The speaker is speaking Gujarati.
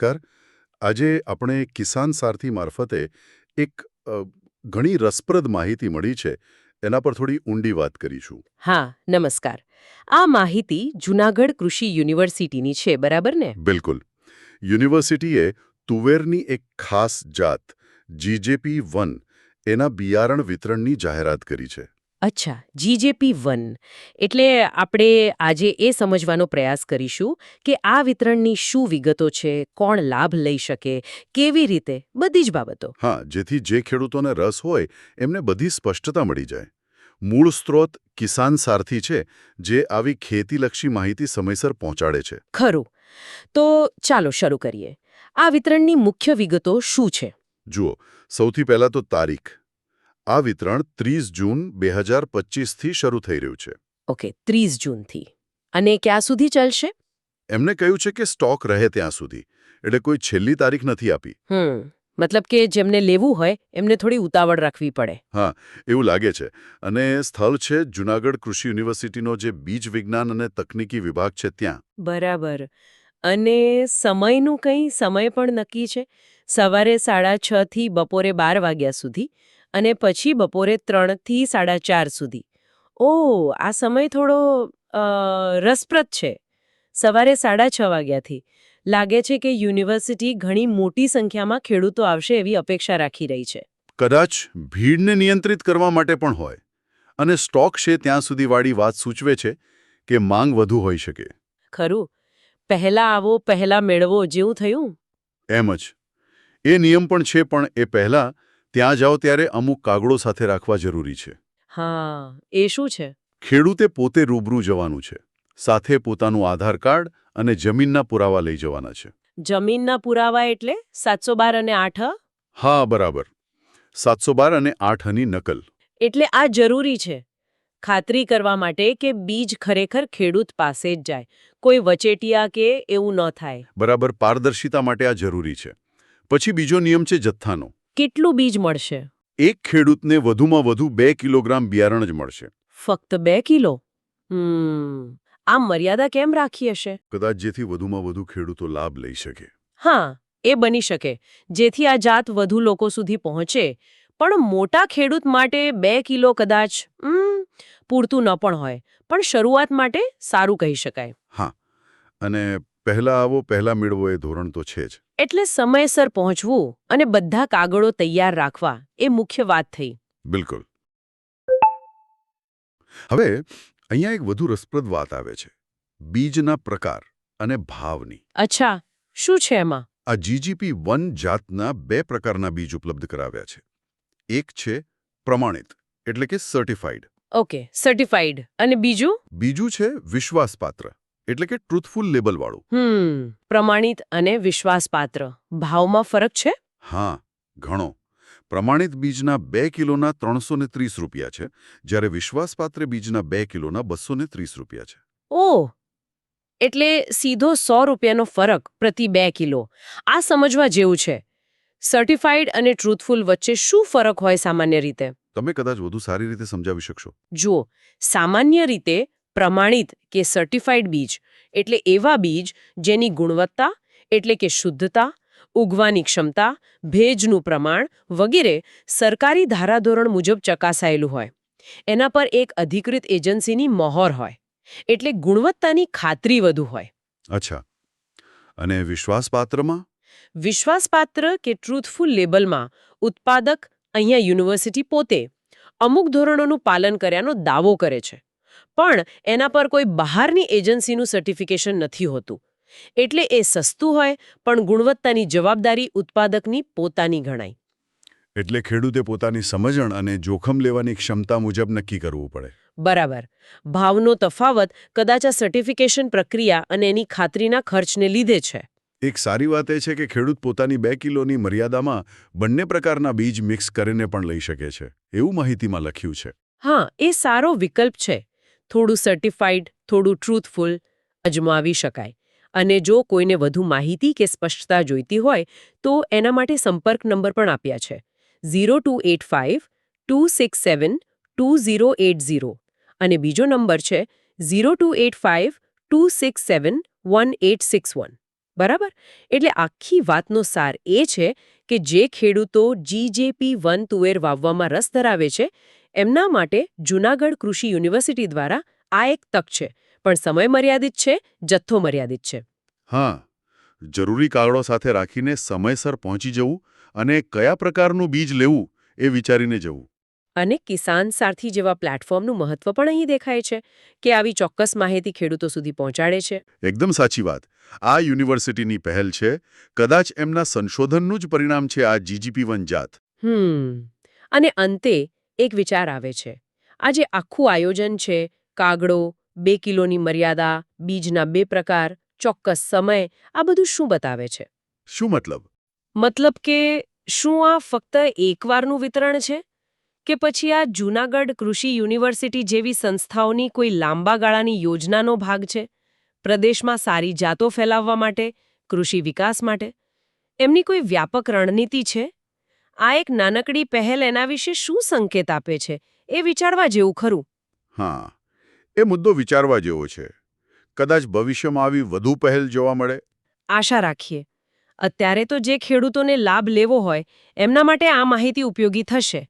નમસ્કાર. આજે આપણે કિસાન સારથી મારફતે એક ઘણી રસપ્રદ માહિતી મળી છે. એના પર થોડી ઊંડી વાત કરીશું. હા નમસ્કાર. આ માહિતી જૂનાગઢ કૃષિ યુનિવર્સિટીની છે બરાબર ને? બિલકુલ. યુનિવર્સિટીએ તુવેરની એક ખાસ જાત જીજેપી વન એના બિયારણ વિતરણની જાહેરાત કરી છે. અચ્છા જીજેપી વન. એટલે આપણે આજે એ સમજવાનો પ્રયાસ કરીશું કે આ વિતરણની શું વિગતો છે કોણ લાભ લઈ શકે કેવી રીતે બધી જ બાબતો. હા જેથી જે ખેડૂતોને રસ હોય એમને બધી સ્પષ્ટતા મળી જાય. મૂળ સ્ત્રોત કિસાન સારથી છે જે આવી ખેતીલક્ષી માહિતી સમયસર પહોંચાડે છે. ખરું. તો ચાલો શરૂ કરીએ. આ વિતરણની મુખ્ય વિગતો શું છે? જુઓ સૌથી પહેલા તો તારીખ. આ વિતરણ ત્રીસ જૂન બે હજાર પચીસથી શરૂ થઈ રહ્યું છે. ઓકે ત્રીસ જૂનથી. અને ક્યાં સુધી ચાલશે? એમને કહ્યું છે કે સ્ટોક રહે ત્યાં સુધી એટલે કોઈ છેલ્લી તારીખ નથી આપી. હમ મતલબ કે જેમને લેવું હોય એમને થોડી ઉતાવળ રાખવી પડે. હા એવું લાગે છે. અને સ્થળ છે જૂનાગઢ કૃષિ યુનિવર્સિટીનો જે બીજ વિજ્ઞાન અને તકનીકી વિભાગ છે ત્યાં. બરાબર. અને સમયનું કંઈ સમય પણ નક્કી છે? સવારે સાડા છ થી બપોરે બાર વાગ્યા સુધી અને પછી બપોરે ત્રણથી સાડા ચાર સુધી. ઓ આ સમય થોડો રસપ્રદ છે. સવારે સાડા છ વાગ્યાથી. લાગે છે કે યુનિવર્સિટી ઘણી મોટી સંખ્યામાં ખેડૂતો આવશે એવી અપેક્ષા રાખી રહી છે. કદાચ ભીડને નિયંત્રિત કરવા માટે પણ હોય. અને સ્ટોક છે ત્યાં સુધીવાળી વાત સૂચવે છે કે માંગ વધુ હોઈ શકે. ખરું. પહેલા આવો પહેલા મેળવો જેવું થયું? એમ જ. એ નિયમ પણ છે પણ એ પહેલાં ત્યાં જાઓ ત્યારે અમુક કાગળો સાથે રાખવા જરૂરી છે. હા એ શું છે? ખેડૂતે પોતે રૂબરૂ જવાનું છે. સાથે પોતાનું આધાર કાર્ડ અને જમીનના પુરાવા લઈ જવાના છે. જમીનના પુરાવા એટલે સાતસો બાર અને આઠ? હા બરાબર. સાતસો અને આઠની નકલ. એટલે આ જરૂરી છે. ખાતરી કરવા માટે કે બીજ ખરેખર ખેડૂત પાસે જ જાય. કોઈ વચેટિયા કે એવું ન થાય. બરાબર પારદર્શિતા માટે આ જરૂરી છે. પછી બીજો નિયમ છે જથ્થાનો. કેટલું બીજ મળશે? એક ખેડૂતને વધુમાં વધુ બે કિલોગ્રામ બિયારણ જ મળશે. ફક્ત બે કિલો? હમ આ મર્યાદા કેમ રાખી હશે? કદાચ જેથી વધુમાં વધુ ખેડૂતો લાભ લઈ શકે. હા એ બની શકે. જેથી આ જાત વધુ લોકો સુધી પહોંચે. પણ મોટા ખેડૂત માટે બે કિલો કદાચ પૂરતું ન પણ હોય. પણ શરૂઆત માટે સારું કહી શકાય. હા અને પહેલા આવો પહેલા મેળવો એ ધોરણ તો છે જ. એટલે સમયસર પહોંચવું અને બધા કાગળો તૈયાર રાખવા એ મુખ્ય વાત થઈ. બિલકુલ. હવે અહીંયા એક વધુ રસપ્રદ વાત આવે છે. બીજના પ્રકાર અને ભાવની. અચ્છા શું છે એમાં? આ જીજીપી વન જાતના બે પ્રકારના બીજ ઉપલબ્ધ કરાવ્યા છે. એક છે પ્રમાણિત એટલે કે સર્ટિફાઈડ ઓકે સર્ટિફાઈડ અને બીજું? બીજું છે વિશ્વાસપાત્ર. એટલે કે ટ્રુથફુલ લેબલવાળું હમ પ્રમાણિત અને વિશ્વાસપાત્ર. ભાવમાં ફરક છે? હા ઘણો. પ્રમાણિત બીજના બે કિલોના ત્રણસો ને ત્રીસ રૂપિયા છે જ્યારે વિશ્વાસપાત્ર બીજના બે કિલોના બસો રૂપિયા છે. ઓહ એટલે સીધો સો રૂપિયાનો ફરક પ્રતિ બે કિલો. આ સમજવા જેવું છે. સર્ટિફાઈડ અને ટ્રુથફુલ વચ્ચે શું ફરક હોય સામાન્ય રીતે? તમે કદાચ વધુ સારી રીતે સમજાવી શકશો. જુઓ સામાન્ય રીતે પ્રમાણિત કે સર્ટિફાઈડ બીજ એટલે એવા બીજ જેની ગુણવત્તા એટલે કે શુદ્ધતા ઉગવાની ક્ષમતા ભેજનું પ્રમાણ વગેરે સરકારી ધારાધોરણ મુજબ ચકાસાયેલું હોય. એના પર એક અધિકૃત એજન્સીની મહોર હોય એટલે ગુણવત્તાની ખાતરી વધુ હોય. અચ્છા. અને વિશ્વાસપાત્રમાં? વિશ્વાસપાત્ર કે ટ્રુથફુલ લેબલમાં ઉત્પાદક અહીંયા યુનિવર્સિટી પોતે અમુક ધોરણોનું પાલન કર્યાનો દાવો કરે છે. પણ એના પર કોઈ બહારની એજન્સીનું સર્ટિફિકેશન નથી હોતું. એટલે એ સસ્તું હોય પણ ગુણવત્તાની જવાબદારી ઉત્પાદકની પોતાની ગણાય. એટલે ખેડૂતે પોતાની સમજણ અને જોખમ લેવાની ક્ષમતા મુજબ નક્કી કરવું પડે. બરાબર. ભાવનો તફાવત કદાચ આ સર્ટિફિકેશન પ્રક્રિયા અને એની ખાતરીના ખર્ચને લીધે છે. એક સારી વાત એ છે કે ખેડૂત પોતાની બે કિલોની મર્યાદામાં બંને પ્રકારના બીજ મિક્સ કરીને પણ લઈ શકે છે. એવું માહિતીમાં લખ્યું છે. હા એ સારો વિકલ્પ છે. થોડું સર્ટિફાઈડ થોડું ટ્રુથફુલ અજમાવી શકાય. અને જો કોઈને વધુ માહિતી કે સ્પષ્ટતા જોઈતી હોય, તો એના માટે સંપર્ક નંબર પણ આપ્યા છે. Zero two eight five two six seven two zero eight zero અને બીજો નંબર છે zero two eight five two six seven one eight six one. બરાબર? એટલે આખી વાતનો સાર એ છે કે જે ખેડૂતો જીજેપી વન વાવવામાં રસ ધરાવે છે એમના માટે જૂનાગઢ કૃષિ યુનિવર્સિટી દ્વારા આ એક તક છે. પણ સમય મર્યાદિત છે જથ્થો મર્યાદિત છે. હા જરૂરી કાગળો સાથે રાખીને સમયસર પહોંચી જવું અને કયા પ્રકારનું બીજ લેવું એ વિચારીને જવું. અને કિસાન સારથી જેવા પ્લેટફોર્મનું મહત્વ પણ અહીં દેખાય છે કે આવી ચોક્કસ માહિતી ખેડૂતો સુધી પહોંચાડે છે. એકદમ સાચી વાત. આ યુનિવર્સિટીની પહેલ છે. કદાચ એમના સંશોધનનું જ પરિણામ છે આ જીજીપી વન જાત. હમ. અને અંતે એક વિચાર આવે છે. આ જે આખું આયોજન છે કાગડો બે કિલોની મર્યાદા બીજના બે પ્રકાર ચોક્કસ સમય આ બધું શું બતાવે છે? શું મતલબ? મતલબ કે શું આ ફક્ત એકવારનું વિતરણ છે? કે પછી આ જૂનાગઢ કૃષિ યુનિવર્સિટી જેવી સંસ્થાઓની કોઈ લાંબા ગાળાની યોજનાનો ભાગ છે? પ્રદેશમાં સારી જાતો ફેલાવવા માટે કૃષિ વિકાસ માટે? એમની કોઈ વ્યાપક રણનીતિ છે? આ એક નાનકડી પહેલ એના વિશે શું સંકેત આપે છે? એ વિચારવા જેવું ખરું. હા એ મુદ્દો વિચારવા જેવો છે. કદાચ ભવિષ્યમાં આવી વધુ પહેલ જોવા મળે? આશા રાખીએ. અત્યારે તો જે ખેડૂતોને લાભ લેવો હોય એમના માટે આ માહિતી ઉપયોગી થશે.